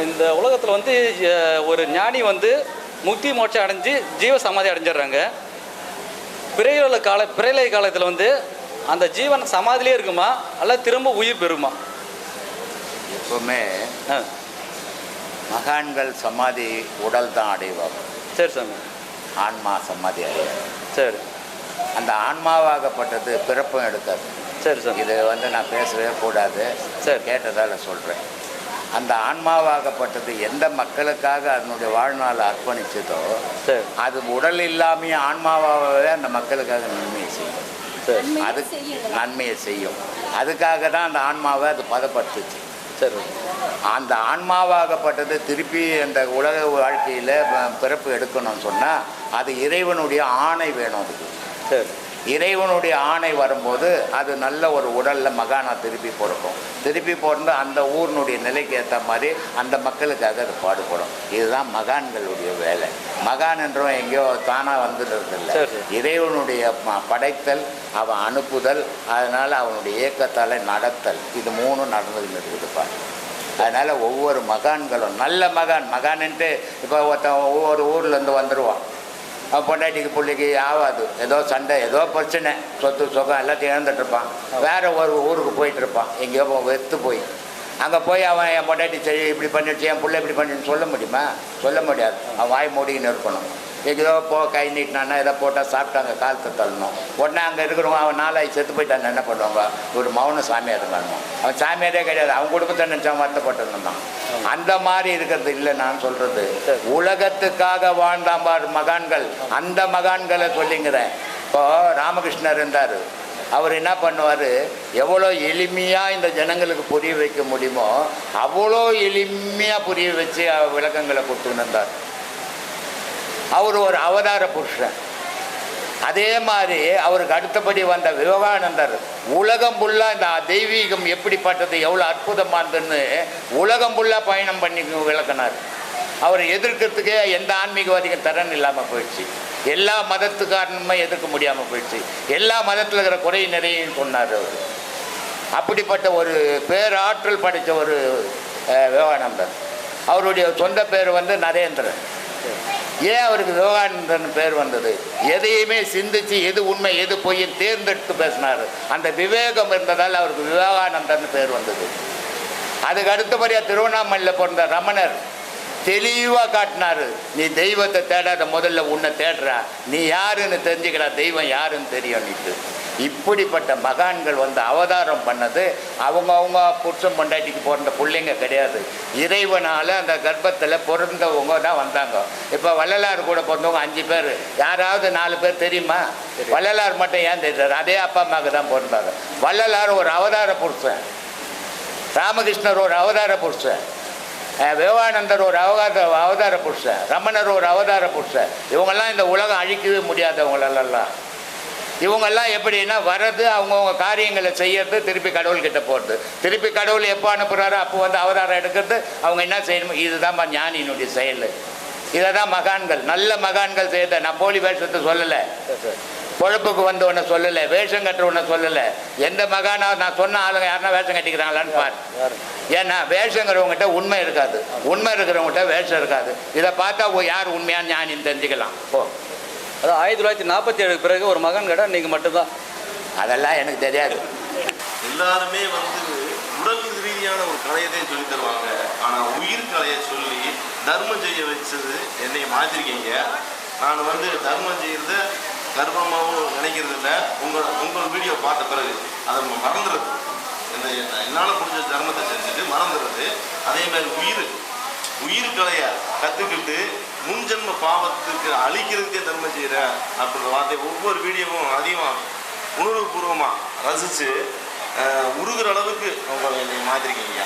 இந்த உலகத்தில் வந்து ஒரு ஞானி வந்து முக்தி மோட்சம் அடைஞ்சு ஜீவ சமாதி அடைஞ்சிடுறாங்க. பிறையுள்ள கால பிறைலை காலத்தில் வந்து அந்த ஜீவன் சமாதிலே இருக்குமா? அல்ல திரும்ப உயிர் பெறுமா? எப்பவுமே மகான்கள் சமாதி உடல் தான் அடைவாங்க. சரி சாமி. ஆன்மா சமாதி அடையாது. சரி. அந்த ஆன்மாவாகப்பட்டது பிறப்பும் எடுக்காது. சரி சாமி. இது வந்து நான் பேசவே கூடாது. சரி. கேட்டதால் சொல்கிறேன் அந்த ஆன்மாவாகப்பட்டது எந்த மக்களுக்காக அதனுடைய வாழ்நாளை அர்ப்பணிச்சதோ சரி. அது உடல் இல்லாமையே ஆன்மாவாகவே அந்த மக்களுக்காக நன்மையை செய்யும். சரி. அது நன்மையை செய்யும். அதுக்காக தான் அந்த ஆன்மாவை அது பதப்படுத்துச்சு. சரி. அந்த ஆன்மாவாகப்பட்டது திருப்பி அந்த உலக வாழ்க்கையில் பிறப்பு எடுக்கணும்னு சொன்னால் அது இறைவனுடைய ஆணை வேணும் அதுக்கு. சரி. இறைவனுடைய ஆணை வரும்போது அது நல்ல ஒரு உடலில் மகானா திருப்பி பிறக்கும். திருப்பி பிறந்து அந்த ஊரினுடைய நிலைக்கு ஏற்ற மாதிரி அந்த மக்களுக்காக அது பாடுபடும். இதுதான் மகான்களுடைய வேலை. மகான் என்றவன் எங்கேயோ தானாக வந்துடுறதில்ல. இறைவனுடைய படைத்தல் அவன் அனுப்புதல் அதனால் அவனுடைய இயக்கத்தால் நடத்தல். இது மூணும் நடந்துன்னு இருக்குதுப்பா அதனால் ஒவ்வொரு மகான்களும் நல்ல மகான் மகான்ன்ட்டு இப்போ ஒருத்தன் ஒவ்வொரு ஊர்லேருந்து வந்துடுவான் பொண்டாட்டிக்கு பிள்ளைக்கு ஆகாது ஏதோ சண்டை ஏதோ பிரச்சனை. சொத்து சுகம் எல்லாத்தையும் இழந்துட்டு இருப்பான். ஒரு ஊருக்கு போயிட்டு இருப்பான். எங்கேயோ வெத்து போய். அங்கே போய் அவன் என் பொண்டாட்டி சரி இப்படி பண்ணிடுச்சு என் பிள்ளை இப்படி பண்ணிடுன்னு சொல்ல முடியுமா? சொல்ல முடியாது. அவன் வாய் மூடின்னு இருக்கணும். ஏதோ போ கை நீட்டினானா எதை போட்டால் சாப்பிட்டாங்க காலத்தை தள்ளணும் உடனே அங்கே இருக்கிறவங்க அவன் நாளாகி செத்து போயிட்டான் என்ன பண்ணுவாங்க? ஒரு மௌன சாமியார் காணுவான் அவன் சாமியாரே கிடையாது அவன் குடும்பத்தை நினச்சா வருத்தப்பட்டிருந்தான் அந்த மாதிரி இருக்கிறது இல்லை நான் சொல்கிறது உலகத்துக்காக வாழ்ந்தாம்பார் மகான்கள். அந்த மகான்களை சொல்லிங்கிறேன். இப்போ ராமகிருஷ்ணர் இருந்தார். அவர் என்ன பண்ணுவார்? எவ்வளோ எளிமையாக இந்த ஜனங்களுக்கு புரிய வைக்க முடியுமோ அவ்வளோ எளிமையாக புரிய வச்சு விளக்கங்களை கொடுத்துன்னு இருந்தார் அவர் ஒரு அவதார புருஷன் அதே மாதிரி அவருக்கு அடுத்தபடி வந்த விவேகானந்தர் உலகம் ஃபுல்லாக இந்த தெய்வீகம் எப்படிப்பட்டது எவ்வளோ அற்புதமானதுன்னு உலகம் ஃபுல்லாக பயணம் பண்ணி விளக்கினார். அவரை எதிர்க்கிறதுக்கே எந்த ஆன்மீகவாதிக்கும் திறன் இல்லாமல் போயிடுச்சு. எல்லா மதத்துக்காரனுமே எதிர்க்க முடியாமல் போயிடுச்சு. எல்லா மதத்தில் இருக்கிற குறை நிறையும் சொன்னார் அவர். அப்படிப்பட்ட ஒரு பேராற்றல் படைத்த ஒரு விவகானந்தர் விவேகானந்தர். அவருடைய சொந்த பேர் வந்து நரேந்திரன். ஏன் அவருக்கு விவேகானந்தன் பேர் வந்தது? எதையுமே சிந்திச்சு எது உண்மை எது பொய் தேர்ந்தெடுத்து பேசினார். அந்த விவேகம் இருந்ததால் அவருக்கு விவேகானந்தன் பேர் வந்தது. அதுக்கு அடுத்தபடியாக திருவண்ணாமலையில் பிறந்த ரமணர் தெளிவாக காட்டினாரு. நீ தெய்வத்தை தேடாத முதல்ல உன்னை தேடுறா. நீ யாருன்னு தெரிஞ்சுக்கிறா தெய்வம் யாருன்னு தெரியும் நீட்டு இப்படிப்பட்ட மகான்கள் வந்து அவதாரம் பண்ணது அவங்க அவங்க புருஷன் பொண்டாட்டிக்கு பிறந்த பிள்ளைங்க கிடையாது. இறைவனால் அந்த கர்ப்பத்தில் பிறந்தவங்க தான் வந்தாங்க. இப்போ வள்ளலார் கூட பிறந்தவங்க அஞ்சு பேர். யாராவது நாலு பேர் தெரியுமா? வள்ளலார் மட்டும் ஏன் தெரியாது? அதே அப்பா அம்மாவுக்கு தான் பிறந்தாங்க. வள்ளலார் ஒரு அவதார புருஷன். ராமகிருஷ்ணர் ஒரு அவதார புருஷன். விவேகானந்தர் ஒரு அவகாச அவதார புருஷர் ரமணர் ஒரு அவதார புருஷர். இவங்கெல்லாம் இந்த உலகம் அழிக்கவே முடியாதவங்களெல்லாம். இவங்கெல்லாம் எப்படின்னா வர்றது அவங்கவுங்க காரியங்களை செய்யறது திருப்பி கடவுள்கிட்ட போகிறது திருப்பி கடவுள் எப்போ அனுப்புகிறாரோ அப்போ வந்து அவதாரம் எடுக்கிறது அவங்க என்ன செய்யணும் இதுதான்ப்பா ஞானியினுடைய செயல். இதை தான் மகான்கள் நல்ல மகான்கள் செய்த நான் போலி வேஷத்தை சொல்லலை. பொழப்புக்கு வந்தவனை சொல்லலை வேஷம் கட்டுறவனை சொல்லலை. எந்த மகானா நான் சொன்ன ஆளுங்க யாருன்னா வேஷம் கட்டிக்கிறாங்களான்னு பாரு. ஏன்னா வேஷங்கிறவங்ககிட்ட உண்மை இருக்காது. உண்மை இருக்கிறவங்ககிட்ட வேஷம் இருக்காது. இதை பார்த்தா யார் உண்மையான ஞானின்னு தெரிஞ்சுக்கலாம். ஓ அதான் ஆயிரத்தி தொள்ளாயிரத்தி நாற்பத்தி ஏழுக்கு பிறகு ஒரு மகன் கடை நீங்கள் மட்டும்தான். அதெல்லாம் எனக்கு தெரியாது. எல்லாருமே வந்து உடல் ரீதியான ஒரு கலையை தான் சொல்லி தருவாங்க. ஆனால் உயிர் கலையை சொல்லி தர்மம் செய்ய வச்சது என்னை மாற்றிருக்கீங்க நான் வந்து தர்மம் செய்யறத கர்வமாகவும் நினைக்கிறது இல்லை உங்கள் உங்கள் வீடியோ பார்த்த பிறகு அதை மறந்துடுறது இந்த என்னால் முடிஞ்ச தர்மத்தை செஞ்சுட்டு மறந்துடுறது அதே மாதிரி உயிர் உயிர் கலையை கற்றுக்கிட்டு முன்ஜென்ம பாவத்துக்கு அழிக்கிறதுக்கே தர்மம் செய்கிற அப்படின்ற வார்த்தை ஒவ்வொரு வீடியோவும் அதிகமாக உணர்வுபூர்வமாக ரசித்து உருகிற அளவுக்கு அவங்க என்னை மாற்றிருக்கீங்க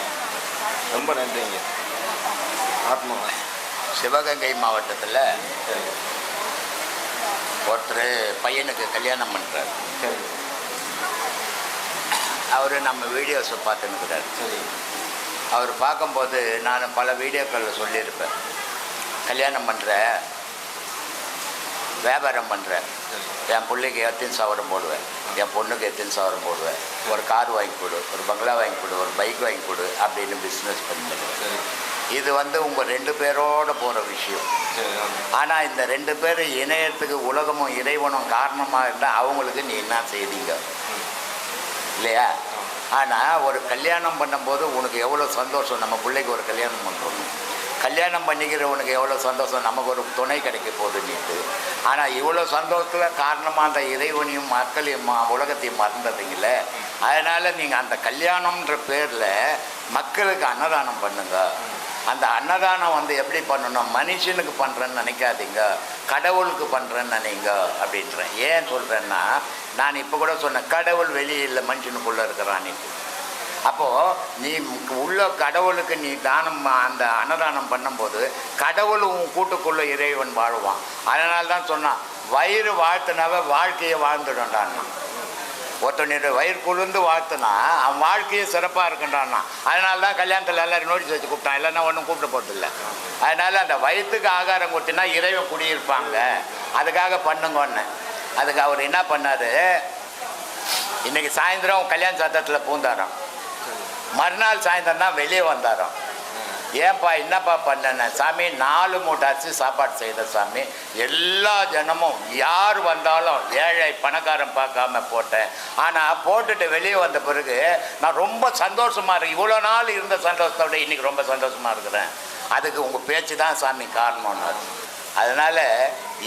ரொம்ப நன்றிங்க. ஆத்மா சிவகங்கை மாவட்டத்தில் ஒருத்தர் பையனுக்கு கல்யாணம் பண்ணுறாரு சரி. அவர் நம்ம வீடியோஸை பார்த்துன்னுக்கிறார் சரி. அவர் பார்க்கும்போது நான் பல வீடியோக்களில் சொல்லியிருப்பேன். கல்யாணம் பண்ணுற வியாபாரம் பண்ணுறேன் என் பிள்ளைக்கு எத்தனை சவரம் போடுவேன் என் பொண்ணுக்கு எத்தனை சவரம் போடுவேன். ஒரு கார் வாங்கி கொடு ஒரு பங்களா வாங்கி கொடு ஒரு பைக் வாங்கி கொடு அப்படின்னு பிஸ்னஸ் பண்ணிடுவேன் இது வந்து உங்கள் ரெண்டு பேரோட போகிற விஷயம். ஆனால் இந்த ரெண்டு பேர் இணையத்துக்கு உலகமும் இறைவனும் காரணமாக இருந்தால் அவங்களுக்கு நீ என்ன செய்தீங்க? இல்லையா? ஆனால் ஒரு கல்யாணம் பண்ணும்போது உனக்கு எவ்வளோ சந்தோஷம்? நம்ம பிள்ளைக்கு ஒரு கல்யாணம் பண்ணுறோம் கல்யாணம் பண்ணிக்கிறவனுக்கு எவ்வளோ சந்தோஷம்? நமக்கு ஒரு துணை கிடைக்க போகுது நீட்டு. ஆனால் இவ்வளோ சந்தோஷத்தில் காரணமாக அந்த இறைவனையும் மக்களையும் உலகத்தையும் மறந்துடுறீங்களே அதனால் நீங்கள் அந்த கல்யாணம்ன்ற பேரில் மக்களுக்கு அன்னதானம் பண்ணுங்கள் அந்த அன்னதானம் வந்து எப்படி பண்ணணும்? மனுஷனுக்கு பண்ணுறேன்னு நினைக்காதீங்க. கடவுளுக்கு பண்ணுறேன்னு நினைங்க அப்படின்றேன். ஏன் சொல்கிறேன்னா நான் இப்போ கூட சொன்னேன் கடவுள் வெளியில் மனுஷனுக்குள்ளே இருக்கிறான்ட்டு அப்போது நீ உள்ள கடவுளுக்கு நீ தானம் அந்த அன்னதானம் பண்ணும்போது கடவுள் உன் கூட்டுக்குள்ளே இறைவன் வாழுவான். அதனால தான் சொன்னான் வயிறு வாழ்த்துனாவே வாழ்க்கையை வாழ்ந்துடும்டான்னு ஒருத்தனுடைய வயிறு குளிர்ந்து வாழ்த்துனா அவன் வாழ்க்கையும் சிறப்பாக இருக்குன்றான்னா. அதனால தான் கல்யாணத்தில் எல்லாரும் நோட்டீஸ் வச்சு கூப்பிட்டான். இல்லைன்னா ஒன்றும் கூப்பிட போகிறதில்ல அதனால் அந்த வயிற்றுக்கு ஆகாரம் கொடுத்தினா இறைவன் குடியிருப்பாங்க. அதுக்காக பண்ணுங்கன்னு. அதுக்கு அவர் என்ன பண்ணார்? இன்றைக்கி சாயந்தரம் கல்யாண சத்தத்தில் பூந்தாராம். மறுநாள் சாயந்தரம் தான் வெளியே வந்தாராம். ஏன்பா என்னப்பா பண்ணன? சாமி நாலு மூட்டை சாப்பாடு செய்த சாமி. எல்லா ஜனமும் யார் வந்தாலும் ஏழை பணக்காரன் பார்க்காம போட்டேன். ஆனால் போட்டுட்டு வெளியே வந்த பிறகு நான் ரொம்ப சந்தோஷமாக இருக்கேன் இவ்வளோ நாள் இருந்த சந்தோஷத்தை விட இன்னைக்கு ரொம்ப சந்தோஷமாக இருக்கிறேன். அதுக்கு உங்கள் பேச்சு தான் சாமி காரணம்னாரு அதனால்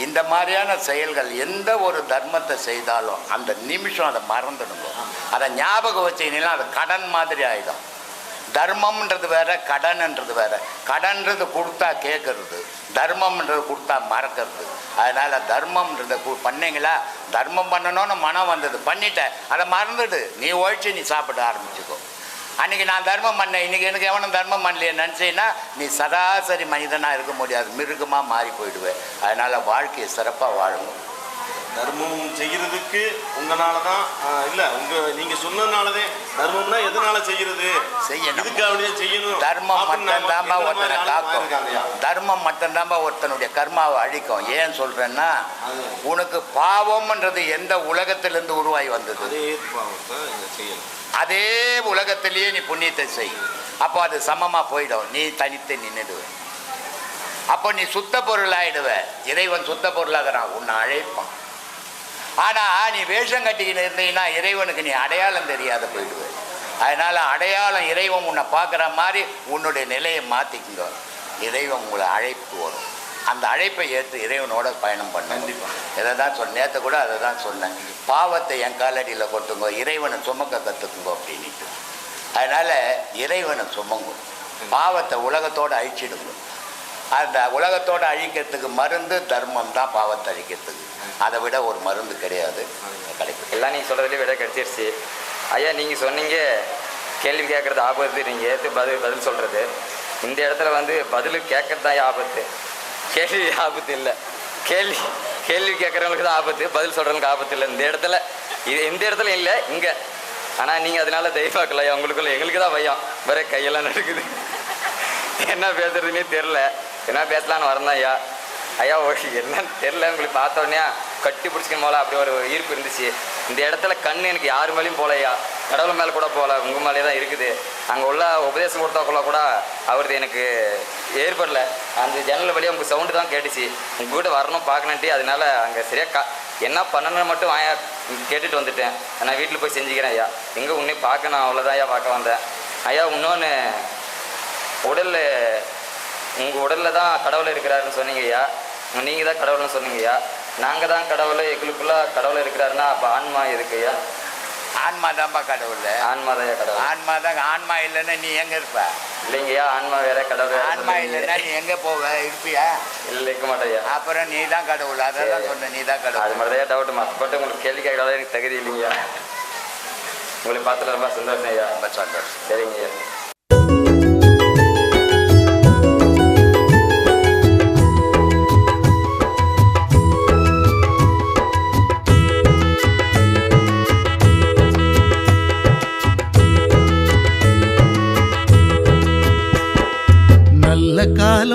இந்த மாதிரியான செயல்கள் எந்த ஒரு தர்மத்தை செய்தாலும் அந்த நிமிஷம் அதை மறந்துடுங்க. அதை ஞாபகம் வச்சீங்கன்னா அது கடன் மாதிரி ஆகிடும் தர்மம்ன்றது வேற கடன்ன்றது வேற. கடன்றது கொடுத்தா கேட்கறது தர்மம்ன்றது கொடுத்தா மறக்கிறது. அதனால் தர்மம்ன்றதை பண்ணீங்களா? தர்மம் பண்ணணும்னு மனம் வந்தது. பண்ணிட்டேன் அதை மறந்துடு. நீ ஒழிச்சு நீ சாப்பிட ஆரம்பிச்சுக்கோ. அன்றைக்கி நான் தர்மம் பண்ணேன். இன்றைக்கி எனக்கு எவனும் தர்மம் பண்ணலையே நினச்சேன்னா நீ சராசரி மனிதனாக இருக்க முடியாது. மிருகமாக மாறி போயிடுவேன் அதனால் வாழ்க்கையை சிறப்பாக வாழுங்க. தர்மம் செய்கிறதுக்கு உங்களால் தான் இல்லை உங்கள் நீங்கள் சொன்னதுனால சொன்னதுனாலதே தர்மம்னா எதனால செய்யறது? செய்யணும். இதுக்காகவே செய்யணும். தர்மம் மட்டும்தாம்பா ஒருத்தனை காக்கும்? தர்மம் மட்டும்தாம்பா ஒருத்தனுடைய கர்மாவை அழிக்கும். ஏன் சொல்கிறேன்னா அது. உனக்கு பாவம்ன்றது எந்த உலகத்திலிருந்து உருவாகி வந்தது? அதே உலகத்திலேயே நீ புண்ணியத்தை செய். அப்போ அது சமமாக போயிடும். நீ தனித்து நின்றுடுவ அப்போ நீ சுத்த ஆயிடுவ இறைவன் சுத்த பொருளாகிறான் உன்னை அழைப்பான். ஆனால் நீ வேஷம் கட்டிக்கிட்டு இருந்தீங்கன்னா இறைவனுக்கு நீ அடையாளம் தெரியாத போயிடுவ. அதனால் அடையாளம் இறைவன் உன்னை பார்க்குற மாதிரி உன்னுடைய நிலையை மாற்றிக்குங்க இறைவன் உங்களை அழைப்பு வரும். அந்த அழைப்பை ஏற்று இறைவனோட பயணம் பண்ண. இதை தான் சொன்ன நேற்று கூட அதை தான் சொன்னேன். பாவத்தை என் காலடியில் கொட்டுங்க இறைவனை சுமக்க கற்றுக்குங்க அப்படின்ட்டு அதனால் இறைவனை சுமங்க பாவத்தை உலகத்தோடு அழிச்சிடுங்க. அந்த உலகத்தோடு அழிக்கிறதுக்கு மருந்து தர்மம் தான் பாவத்தை அழிக்கிறதுக்கு. அதை விட ஒரு மருந்து கிடையாது. கிடைக்கும். எல்லாம் நீங்கள் சொல்கிறதுலேயே விட கிடச்சிருச்சு. ஐயா நீங்கள் சொன்னீங்க கேள்வி கேட்குறது ஆபத்து நீங்கள் ஏற்று பதில் பதில் சொல்கிறது இந்த இடத்துல வந்து பதில் கேட்கறது தான் ஆபத்து. கேள்வி ஆபத்து இல்லை. கேள்வி கேள்வி கேட்குறவங்களுக்கு தான் ஆபத்து பதில் சொல்கிறவங்களுக்கு ஆபத்து இல்லை. இந்த இடத்துல இது இந்த இடத்துல இல்லை இங்கே. ஆனால் நீங்கள் அதனால தெய்வாக்கலையா உங்களுக்குள்ள எங்களுக்கு தான் பயம். வேற கையெல்லாம் நடக்குது. என்ன பேசுறதுன்னே தெரில என்ன பேசலான்னு வரணும் ஐயா. ஐயா ஓகே என்னன்னு தெரில உங்களுக்கு பார்த்த உடனே கட்டி பிடிச்சிக்கணும் போல அப்படி ஒரு ஈர்ப்பு இருந்துச்சு. இந்த இடத்துல கண் எனக்கு யார் மேலேயும் போகலையா கடவுள் மேலே கூட போகல. உங்கள் மேலே தான் இருக்குது. அங்கே உள்ள உபதேசம் கொடுத்தாக்குள்ள கூட அவரது எனக்கு ஏற்படல. அந்த ஜன்னல் வழியாக உங்கள் சவுண்டு தான் கேட்டுச்சு. உங்கள் வீடு வரணும் பார்க்கணுன்ட்டு அதனால அங்கே சரியாக கா என்ன பண்ணணும்னு மட்டும் வாயா கேட்டுட்டு வந்துட்டேன். நான் வீட்டில் போய் செஞ்சுக்கிறேன் ஐயா. எங்கே உன்னே பார்க்கணும். அவ்வளோதான் ஐயா பார்க்க வந்தேன். ஐயா இன்னொன்று உடலில் உங்கள் உடலில் தான் கடவுள் இருக்கிறாருன்னு சொன்னீங்க ஐயா நீங்கள் தான் கடவுள்னு சொன்னீங்க ஐயா நாங்கள் தான் கடவுள் எங்களுக்குள்ள கடவுள் இருக்கிறாருன்னா அப்போ ஆன்மா எதுக்கு ஐயா ஆன்மா தான்ப்பா கடவுள். ஆன்மா தான் கடவுள். ஆன்மா தான் ஆன்மா இல்லைன்னா நீ எங்கே இருப்ப? இல்லைங்க ஐயா ஆன்மா வேற கடவுள் ஆன்மா. இல்லைன்னா நீ எங்கே போவ இருப்பியா? இல்லை இருக்க மாட்டேன் ஐயா அப்புறம் நீ தான் கடவுள் அதை தான் சொன்ன நீ தான் அது கடவுள் மாதிரி தான் டவுட் மற்றப்பட்டு உங்களுக்கு கேள்வி கேட்கறதா எனக்கு தகுதி இல்லைங்கய்யா. உங்களை பார்த்துல ரொம்ப சந்தோஷம் ஐயா. ரொம்ப சந்தோஷம். சரிங்க